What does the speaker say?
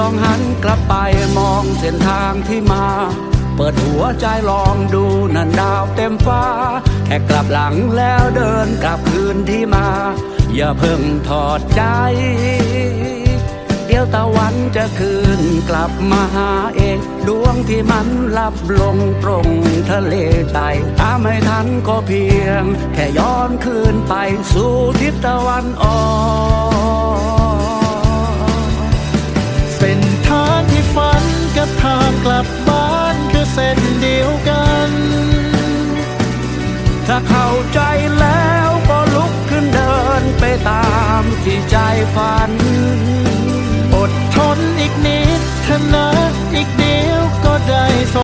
ลองหันกลับไปมองเส้นทางที่มา เปิดหัวใจลองดูนันดาวเต็มฟ้า แค่กลับหลังแล้วเดินกลับคืนที่มา อย่าเพิ่งถอดใจ เดี๋ยวตะวันจะคืนกลับมาหาเอง ดวงที่มันลับลงตรงทะเลใจตาไม่ทันก็เพียง แค่ย้อนคืนไปสู่ทิศตะวันออก อเส้นเดียวกัน ถ้าเข้าใจแล้วก็ลุกขึ้นเดินไปตามที่ใจฝัน อดทนอีกนิดเถอะนะ